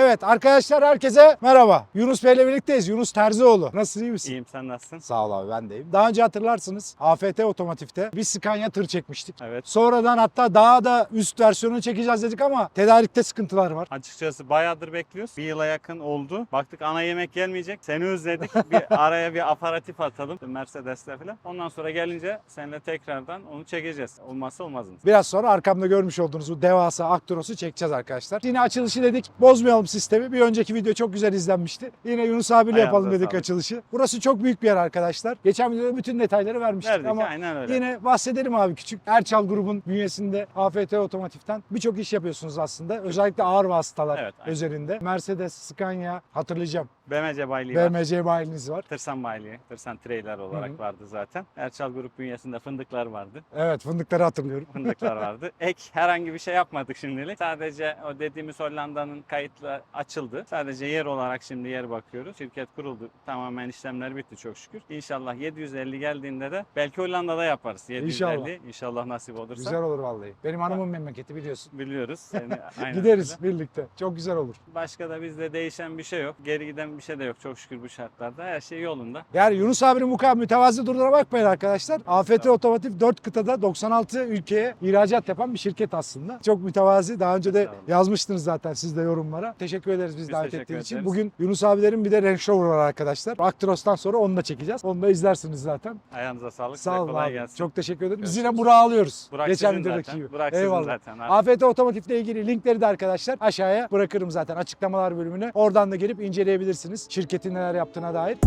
Evet arkadaşlar herkese merhaba. Yunus Bey ile birlikteyiz. Yunus Terzioğlu. Nasılsın iyi misin? İyiyim sen nasılsın? Sağ ol abi ben deyim. Daha önce hatırlarsınız AFT Otomotiv'te bir Scania tır çekmiştik. Evet. Sonradan hatta daha da üst versiyonunu çekeceğiz dedik ama tedarikte sıkıntılar var. Açıkçası bayağıdır bekliyoruz. Bir yıla yakın oldu. Baktık ana yemek gelmeyecek. Seni özledik. bir araya bir aparatif atalım. Mercedes'le falan. Ondan sonra gelince seninle tekrardan onu çekeceğiz. Olmazsa olmazımız. Biraz sonra arkamda görmüş olduğunuz bu devasa Actros'u çekeceğiz arkadaşlar. Yine açılışı dedik. Bozmayalım sistemi. Bir önceki video çok güzel izlenmişti. Yine Yunus abiyle Ayağınıza yapalım dedik sağlık. açılışı. Burası çok büyük bir yer arkadaşlar. Geçen videoda bütün detayları vermiştik Verdik ama aynen öyle. Yine bahsedelim abi küçük. Erçal grubun bünyesinde AFT Otomotiv'ten birçok iş yapıyorsunuz aslında. Özellikle ağır vasıtalar Evet, aynen. üzerinde. Mercedes, Scania hatırlayacağım. BMC bayiliği var. BMC bayiliniz var. Tırsan bayiliği. Tırsan trailer olarak Hı hı. vardı zaten. Erçal Grup bünyesinde fındıklar vardı. Evet fındıkları hatırlıyorum. Fındıklar vardı. Ek herhangi bir şey yapmadık şimdilik. Sadece o dediğimiz Hollanda'nın açıldı. Sadece yer olarak şimdi yer bakıyoruz. Şirket kuruldu. Tamamen işlemler bitti çok şükür. İnşallah 750 geldiğinde de belki Hollanda'da yaparız. 750 İnşallah. İnşallah, nasip olursa. Güzel olur vallahi. Benim hanımın memleketi biliyorsun. Biliyoruz. Aynen Gideriz öyle. birlikte. Çok güzel olur. Başka da bizde değişen bir şey yok. Geri giden bir şey de yok çok şükür bu şartlarda. Her şey yolunda. Yani Yunus abinin bu kadar mütevazi durduğuna bakmayın arkadaşlar. AFT Otomotiv 4 kıtada 96 ülkeye ihracat yapan bir şirket aslında. Çok mütevazi. Daha önce de yazmıştınız zaten siz de yorumlara. Teşekkür ederiz biz, Biz davet ettiğiniz için. Bugün Yunus abilerin bir de Range Rover var arkadaşlar. Actros'tan sonra onu da çekeceğiz. Onu da izlersiniz zaten. Ayağınıza sağlık. Sağ olun kolay abi. gelsin. Çok teşekkür ederim. Biz Görüşürüz. yine Burak'ı alıyoruz. Burak Geçen videodaki gibi. Burak Eyvallah. zaten. AFT Otomotiv'le ilgili linkleri de arkadaşlar aşağıya bırakırım zaten açıklamalar bölümüne. Oradan da gelip inceleyebilirsiniz. Şirketin neler yaptığına dair.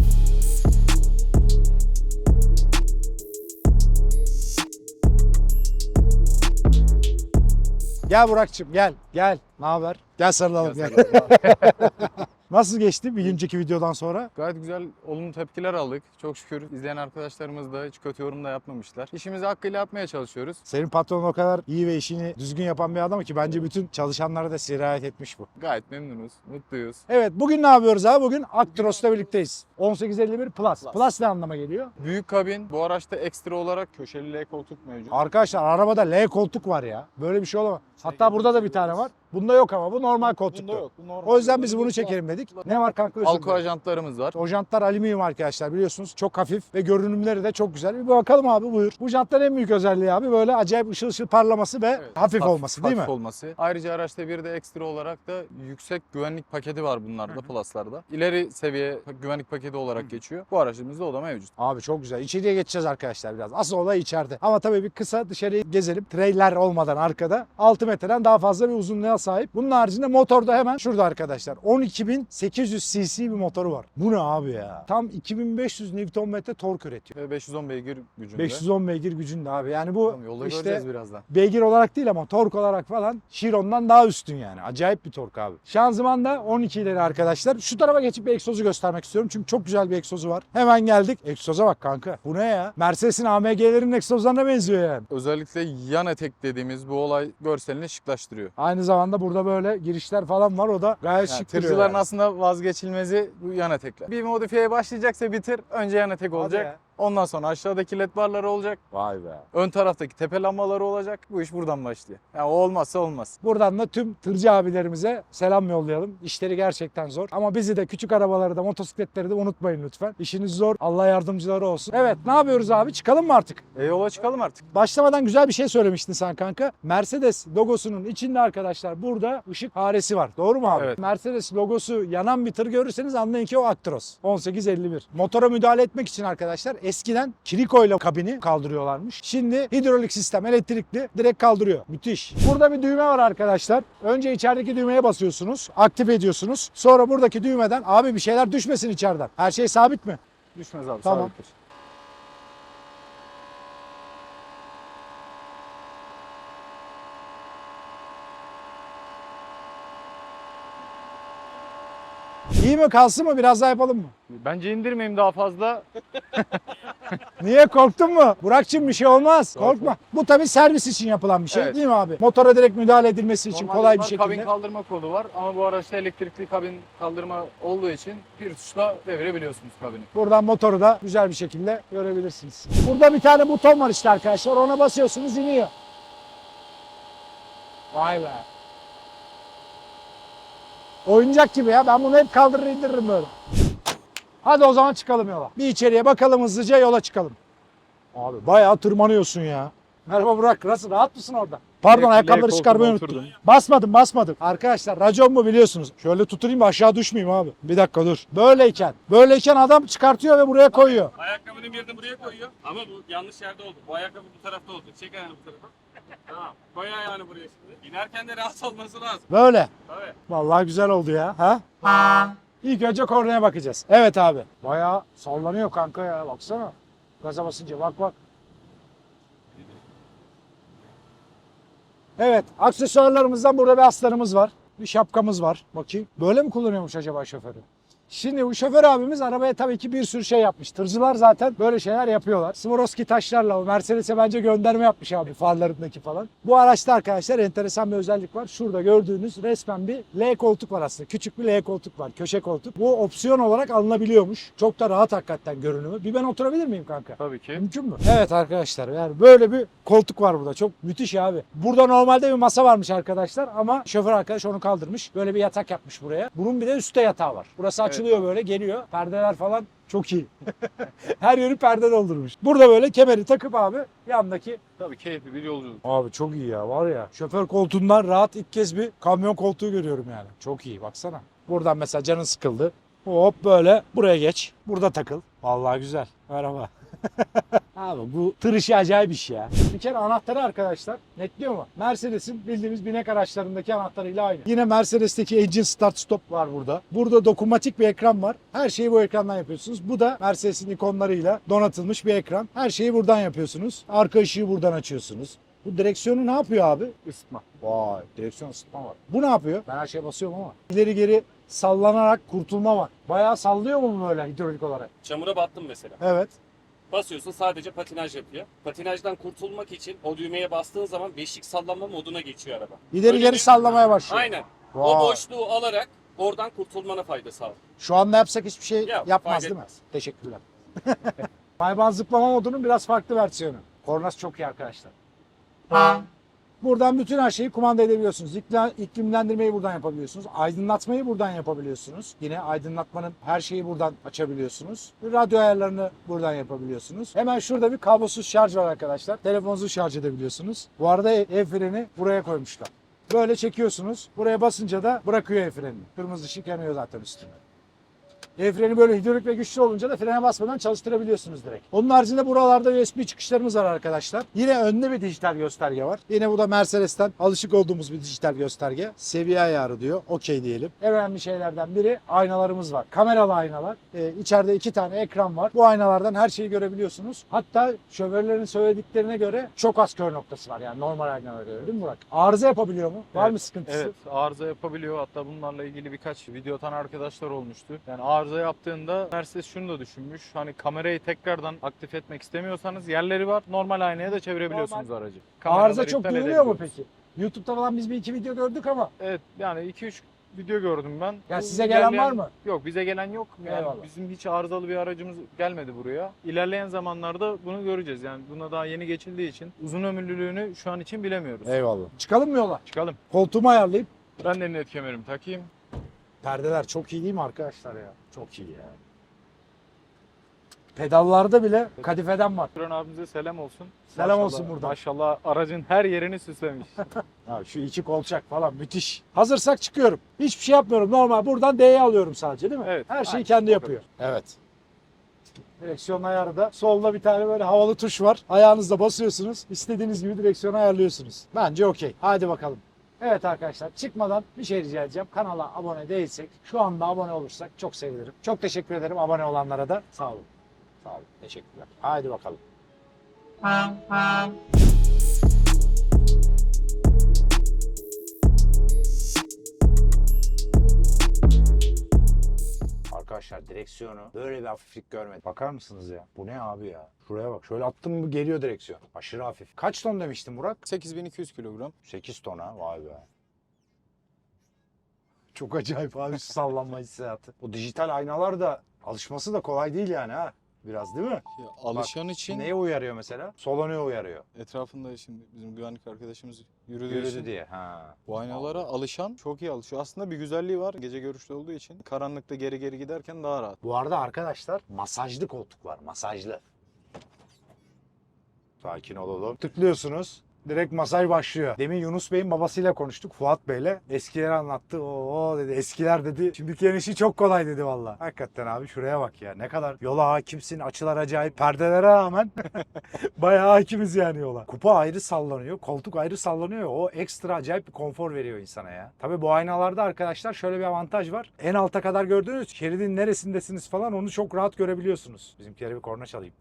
Gel Burak'cığım gel gel. Ne haber? Gel sarılalım gel. Nasıl geçti bir önceki videodan sonra? Gayet güzel olumlu tepkiler aldık. Çok şükür izleyen arkadaşlarımız da hiç kötü yorum da yapmamışlar. İşimizi hakkıyla yapmaya çalışıyoruz. Senin patron o kadar iyi ve işini düzgün yapan bir adam ki bence bütün çalışanlara da sirayet etmiş bu. Gayet memnunuz, mutluyuz. Evet bugün ne yapıyoruz abi? Bugün Actros'la birlikteyiz. 1851 Plus. Plus. Plus. ne anlama geliyor? Büyük kabin, bu araçta ekstra olarak köşeli L koltuk mevcut. Arkadaşlar arabada L koltuk var ya. Böyle bir şey olamaz. Hatta burada da bir tane var. Bunda yok ama bu normal koltuktu. Bunda yok, bu normal. O yüzden biz bunu çekelim dedik. Ne var kanka? Özür Alko dilerim. ajantlarımız var. O jantlar alüminyum arkadaşlar biliyorsunuz. Çok hafif ve görünümleri de çok güzel. Bir bakalım abi buyur. Bu jantların en büyük özelliği abi böyle acayip ışıl ışıl parlaması ve Evet, hafif olması değil mi? Hafif olması. Ayrıca araçta bir de ekstra olarak da yüksek güvenlik paketi var bunlarda, Plus'larda. İleri seviye güvenlik paketi olarak geçiyor. Bu aracımızda o da mevcut. Abi çok güzel. İçeriye geçeceğiz arkadaşlar biraz. Asıl olay içeride. Ama tabii bir kısa dışarıyı gezelim. Trailer olmadan arkada. 6 metreden daha fazla bir uzunluğa sahip. Bunun haricinde motor da hemen şurada arkadaşlar. 12.800 cc bir motoru var. Bu ne abi ya? Tam 2500 Nm tork üretiyor. Ve 510 beygir gücünde. 510 beygir gücünde abi. Yani bu Tamam, Yolda işte göreceğiz birazdan. beygir olarak değil ama tork olarak falan Chiron'dan daha üstün yani. Acayip bir tork abi. Şanzıman da 12 ileri arkadaşlar. Şu tarafa geçip bir egzozu göstermek istiyorum. Çünkü çok güzel bir egzozu var. Hemen geldik. Egzoza bak kanka. Bu ne ya? Mercedes'in AMG'lerin egzozlarına benziyor yani. Özellikle yan etek dediğimiz bu olay görselini şıklaştırıyor. Aynı zamanda burada böyle girişler falan var. O da gayet Yani şık duruyor tırcıların yani. aslında vazgeçilmezi bu yan etekler. Bir modifiyeye başlayacaksa bitir, önce yan etek olacak. Ondan sonra aşağıdaki led barları olacak. Vay be. Ön taraftaki tepe lambaları olacak. Bu iş buradan başlıyor. Yani o olmazsa olmaz. Buradan da tüm tırcı abilerimize selam yollayalım. İşleri gerçekten zor. Ama bizi de küçük arabaları da motosikletleri de unutmayın lütfen. İşiniz zor. Allah yardımcıları olsun. Evet ne yapıyoruz abi? Çıkalım mı artık? E yola çıkalım artık. Başlamadan güzel bir şey söylemiştin sen kanka. Mercedes logosunun içinde arkadaşlar burada ışık haresi var. Doğru mu abi? Evet. Mercedes logosu yanan bir tır görürseniz anlayın ki o Actros. 1851. Motora müdahale etmek için arkadaşlar eskiden Kiriko ile kabini kaldırıyorlarmış. Şimdi hidrolik sistem elektrikli direkt kaldırıyor. Müthiş. Burada bir düğme var arkadaşlar. Önce içerideki düğmeye basıyorsunuz. Aktif ediyorsunuz. Sonra buradaki düğmeden abi bir şeyler düşmesin içeriden. Her şey sabit mi? Düşmez abi. Tamam. sabittir. İyi mi kalsın mı? Biraz daha yapalım mı? Bence indirmeyeyim daha fazla. Niye korktun mu? Burak'cığım bir şey olmaz. Korkma. Bu tabii servis için yapılan bir şey Evet. değil mi abi? Motora direkt müdahale edilmesi için Normalde kolay bir şekilde. Kabin kaldırma kolu var ama bu araçta elektrikli kabin kaldırma olduğu için bir tuşla devirebiliyorsunuz kabini. Buradan motoru da güzel bir şekilde görebilirsiniz. Burada bir tane buton var işte arkadaşlar. Ona basıyorsunuz iniyor. Vay be. Oyuncak gibi ya. Ben bunu hep kaldırır indiririm böyle. Hadi o zaman çıkalım yola. Bir içeriye bakalım hızlıca yola çıkalım. Abi bayağı tırmanıyorsun ya. Merhaba Burak. Nasıl? Rahat mısın orada? Pardon L- L ayakkabıları çıkarmayı unuttum. oturdum. Basmadım basmadım. Arkadaşlar racon mu biliyorsunuz. Şöyle tutunayım da aşağı düşmeyeyim abi. Bir dakika dur. Böyleyken. Böyleyken adam çıkartıyor ve buraya koyuyor. Ayakkabının birini buraya koyuyor. Ama bu yanlış yerde oldu. Bu ayakkabı bu tarafta oldu. Çek ayağını bu tarafa. Tamam. Koy ayağını buraya şimdi. İnerken de rahat olması lazım. Böyle. Tabii. Vallahi güzel oldu ya. Ha? İlk önce kornaya bakacağız. Evet abi. Bayağı sallanıyor kanka ya. Baksana. Gaza basınca bak bak. Evet. Aksesuarlarımızdan burada bir aslanımız var. Bir şapkamız var. Bakayım. Böyle mi kullanıyormuş acaba şoförü? Şimdi bu şoför abimiz arabaya tabii ki bir sürü şey yapmış. Tırcılar zaten böyle şeyler yapıyorlar. Swarovski taşlarla o Mercedes'e bence gönderme yapmış abi farlarındaki falan. Bu araçta arkadaşlar enteresan bir özellik var. Şurada gördüğünüz resmen bir L koltuk var aslında. Küçük bir L koltuk var. Köşe koltuk. Bu opsiyon olarak alınabiliyormuş. Çok da rahat hakikaten görünümü. Bir ben oturabilir miyim kanka? Tabii ki. Mümkün mü? Evet arkadaşlar yani böyle bir koltuk var burada. Çok müthiş abi. Burada normalde bir masa varmış arkadaşlar ama şoför arkadaş onu kaldırmış. Böyle bir yatak yapmış buraya. Bunun bir de üstte yatağı var. Burası açılıyor böyle geliyor. Perdeler falan çok iyi. Her yeri perde doldurmuş. Burada böyle kemeri takıp abi yandaki Tabii keyifli bir yolculuk. Abi çok iyi ya var ya. Şoför koltuğundan rahat ilk kez bir kamyon koltuğu görüyorum yani. Çok iyi baksana. Buradan mesela canın sıkıldı. Hop böyle buraya geç. Burada takıl. Vallahi güzel. Merhaba. Abi bu tır işi acayip iş ya. Bir kere anahtarı arkadaşlar netliyor mu? Mercedes'in bildiğimiz binek araçlarındaki anahtarıyla aynı. Yine Mercedes'teki engine start stop var burada. Burada dokunmatik bir ekran var. Her şeyi bu ekrandan yapıyorsunuz. Bu da Mercedes'in ikonlarıyla donatılmış bir ekran. Her şeyi buradan yapıyorsunuz. Arka ışığı buradan açıyorsunuz. Bu direksiyonu ne yapıyor abi? Isıtma. Vay direksiyon ısıtma var. Bu ne yapıyor? Ben her şeye basıyorum ama. İleri geri sallanarak kurtulma var. Bayağı sallıyor mu böyle hidrolik olarak? Çamura battım mesela. Evet. Basıyorsun sadece patinaj yapıyor. Patinajdan kurtulmak için o düğmeye bastığın zaman beşik sallanma moduna geçiyor araba. İleri Öyle geri bir- sallamaya başlıyor. Aynen. Vay. O boşluğu alarak oradan kurtulmana fayda sağlıyor. Şu anda yapsak hiçbir şey Ya, yapmaz fark değil mi? Teşekkürler. Hayvan zıplama modunun biraz farklı versiyonu. Kornası çok iyi arkadaşlar. Buradan bütün her şeyi kumanda edebiliyorsunuz. İklimlendirmeyi buradan yapabiliyorsunuz. Aydınlatmayı buradan yapabiliyorsunuz. Yine aydınlatmanın her şeyi buradan açabiliyorsunuz. Radyo ayarlarını buradan yapabiliyorsunuz. Hemen şurada bir kablosuz şarj var arkadaşlar. Telefonunuzu şarj edebiliyorsunuz. Bu arada el freni buraya koymuşlar. Böyle çekiyorsunuz. Buraya basınca da bırakıyor el frenini. Kırmızı ışık yanıyor zaten üstünde. El freni böyle hidrolik ve güçlü olunca da frene basmadan çalıştırabiliyorsunuz direkt. Onun haricinde buralarda USB çıkışlarımız var arkadaşlar. Yine önde bir dijital gösterge var. Yine bu da Mercedes'ten alışık olduğumuz bir dijital gösterge. Seviye ayarı diyor. Okey diyelim. En önemli şeylerden biri aynalarımız var. Kameralı aynalar. Ee, içeride iki tane ekran var. Bu aynalardan her şeyi görebiliyorsunuz. Hatta şoförlerin söylediklerine göre çok az kör noktası var. Yani normal aynalara göre değil mi Burak? Arıza yapabiliyor mu? Var Evet, mı sıkıntısı? Evet arıza yapabiliyor. Hatta bunlarla ilgili birkaç video atan arkadaşlar olmuştu. Yani arıza yaptığında Mercedes şunu da düşünmüş. Hani kamerayı tekrardan aktif etmek istemiyorsanız yerleri var. Normal aynaya da çevirebiliyorsunuz aracı. Arıza Kameraları çok iptal duyuluyor mu edebiliyoruz. peki? YouTube'da falan biz bir iki video gördük ama Evet yani 2-3 video gördüm ben. Ya Bu size gelen ilerleyen- var mı? Yok bize gelen yok. Yani Eyvallah. bizim hiç arızalı bir aracımız gelmedi buraya. İlerleyen zamanlarda bunu göreceğiz. Yani buna daha yeni geçildiği için uzun ömürlülüğünü şu an için bilemiyoruz. Eyvallah. Çıkalım mı yola? Çıkalım. Koltuğumu ayarlayıp. Ben de emniyet kemerimi takayım. Perdeler çok iyi değil mi arkadaşlar ya? Çok iyi ya. Pedallarda bile kadifeden var. Turan abimize selam olsun. Selam Maşallah- olsun buradan. Maşallah aracın her yerini süslemiş. Ya şu iki kolçak falan müthiş. Hazırsak çıkıyorum. Hiçbir şey yapmıyorum. Normal buradan D'ye alıyorum sadece değil mi? Evet. Her şeyi Aynen, kendi yapıyor. Evet. Direksiyon ayarı da solda bir tane böyle havalı tuş var. Ayağınızla basıyorsunuz. İstediğiniz gibi direksiyonu ayarlıyorsunuz. Bence okey. Hadi bakalım. Evet arkadaşlar çıkmadan bir şey rica edeceğim. Kanala abone değilsek şu anda abone olursak çok sevinirim. Çok teşekkür ederim abone olanlara da. Sağ olun. Sağ olun. Teşekkürler. Hadi bakalım. Arkadaşlar direksiyonu böyle bir hafiflik görmedim. Bakar mısınız ya? Bu ne abi ya? Şuraya bak. Şöyle attım mı geliyor direksiyon. Aşırı hafif. Kaç ton demiştin Murat? 8200 kilogram. 8 ton ha. Vay be. Çok acayip abi şu sallanma hissiyatı. Bu dijital aynalar da alışması da kolay değil yani ha. Biraz değil mi? Ya, alışan için Neye uyarıyor mesela? Sola ne uyarıyor? etrafında şimdi bizim güvenlik arkadaşımız yürüdüğü Yürüdü için diye. Ha. bu aynalara alışan çok iyi alışıyor. Aslında bir güzelliği var gece görüşlü olduğu için. Karanlıkta geri geri giderken daha rahat. Bu arada arkadaşlar masajlı koltuk var. Masajlı. Sakin olalım. Tıklıyorsunuz. Direkt masaj başlıyor. Demin Yunus Bey'in babasıyla konuştuk. Fuat Bey'le. Eskileri anlattı. Oo dedi. Eskiler dedi. Şimdiki yeni işi çok kolay dedi valla. Hakikaten abi şuraya bak ya. Ne kadar yola hakimsin. Açılar acayip. Perdelere rağmen bayağı hakimiz yani yola. Kupa ayrı sallanıyor. Koltuk ayrı sallanıyor. O ekstra acayip bir konfor veriyor insana ya. Tabii bu aynalarda arkadaşlar şöyle bir avantaj var. En alta kadar gördüğünüz şeridin neresindesiniz falan onu çok rahat görebiliyorsunuz. Bizimkileri bir korna çalayım.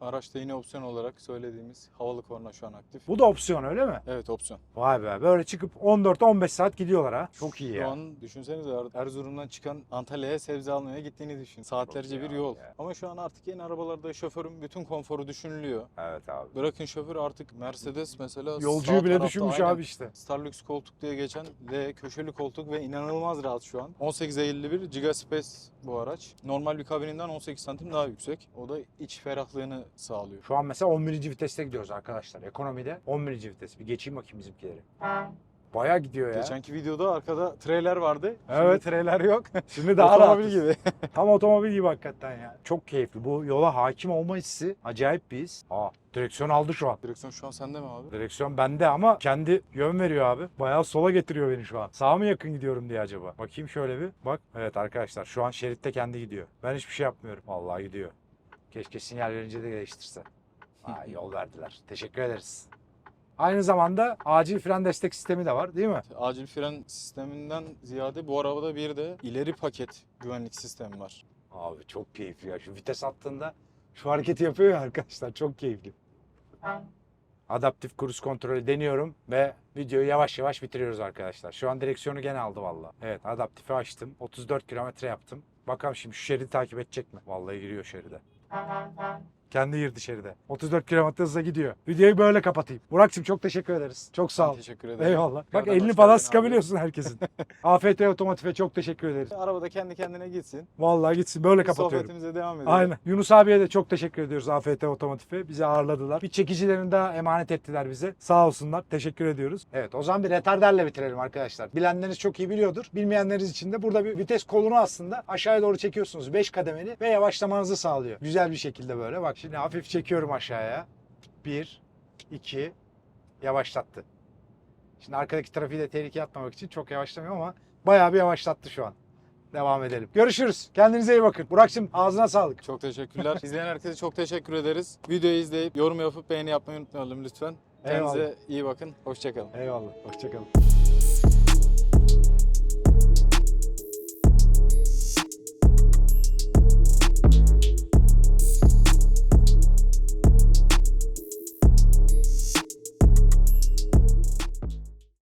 Araçta yine opsiyon olarak söylediğimiz havalı korna şu an aktif. Bu da opsiyon öyle mi? Evet opsiyon. Vay be böyle çıkıp 14-15 saat gidiyorlar ha. Çok iyi Şu ya. an düşünsenize Er- Erzurum'dan çıkan Antalya'ya sebze almaya gittiğini düşün. Saatlerce iyi bir abi yol. ya. Ama şu an artık yeni arabalarda şoförün bütün konforu düşünülüyor. Evet abi. Bırakın şoför artık Mercedes mesela Yolcuyu sağ bile tarafta düşünmüş aynen abi işte. Starlux koltuk diye geçen L köşeli koltuk ve inanılmaz rahat şu an. 1851 Gigaspace bu araç. Normal bir kabininden 18 santim daha yüksek. O da iç ferahlığını sağlıyor. Şu an mesela 11. viteste gidiyoruz arkadaşlar. Ekonomide 11. vites. Bir geçeyim bakayım bizimkileri. Bayağı gidiyor ya. Geçenki videoda arkada trailer vardı. Evet. Şimdi trailer yok. Şimdi daha Otomobil rahatız. gibi. Tam otomobil gibi hakikaten ya. Çok keyifli. Bu yola hakim olma hissi acayip bir his. Aa direksiyon aldı şu an. Direksiyon şu an sende mi abi? Direksiyon bende ama kendi yön veriyor abi. Bayağı sola getiriyor beni şu an. Sağa mı yakın gidiyorum diye acaba? Bakayım şöyle bir. Bak. Evet arkadaşlar şu an şeritte kendi gidiyor. Ben hiçbir şey yapmıyorum. Vallahi gidiyor. Keşke sinyal verince de değiştirse. Aa, yol verdiler. Teşekkür ederiz. Aynı zamanda acil fren destek sistemi de var değil mi? Acil fren sisteminden ziyade bu arabada bir de ileri paket güvenlik sistemi var. Abi çok keyifli ya. Şu vites attığında şu hareketi yapıyor ya arkadaşlar. Çok keyifli. Adaptif kruz kontrolü deniyorum ve videoyu yavaş yavaş bitiriyoruz arkadaşlar. Şu an direksiyonu gene aldı valla. Evet adaptifi açtım. 34 kilometre yaptım. Bakalım şimdi şu şeridi takip edecek mi? Vallahi giriyor şeride. 当当当。Kendi girdi şeride. 34 kilometre hızla gidiyor. Videoyu böyle kapatayım. Burak'cığım çok teşekkür ederiz. Çok sağ ol. Teşekkür ederim. Eyvallah. Bak Tekrardan elini hoş falan geldin abi. sıkabiliyorsun herkesin. AFT Otomotiv'e çok teşekkür ederiz. Arabada kendi kendine gitsin. Vallahi gitsin böyle kapatıyorum. sohbetimize devam edelim. Aynen. Yunus abiye de çok teşekkür ediyoruz AFT Otomotiv'e. Bizi ağırladılar. Bir çekicilerini daha emanet ettiler bize. Sağ olsunlar. Teşekkür ediyoruz. Evet o zaman bir retarderle bitirelim arkadaşlar. Bilenleriniz çok iyi biliyordur. Bilmeyenleriniz için de burada bir vites kolunu aslında aşağıya doğru çekiyorsunuz. 5 kademeli ve yavaşlamanızı sağlıyor. Güzel bir şekilde böyle. Bak şimdi hafif çekiyorum aşağıya. 1, 2, yavaşlattı. Şimdi arkadaki trafiği de tehlikeye atmamak için çok yavaşlamıyor ama bayağı bir yavaşlattı şu an. Devam edelim. Görüşürüz. Kendinize iyi bakın. Burak'cığım ağzına sağlık. Çok teşekkürler. İzleyen herkese çok teşekkür ederiz. Videoyu izleyip yorum yapıp beğeni yapmayı unutmayalım lütfen. Eyvallah. Kendinize iyi bakın. Hoşçakalın. Eyvallah. Hoşçakalın.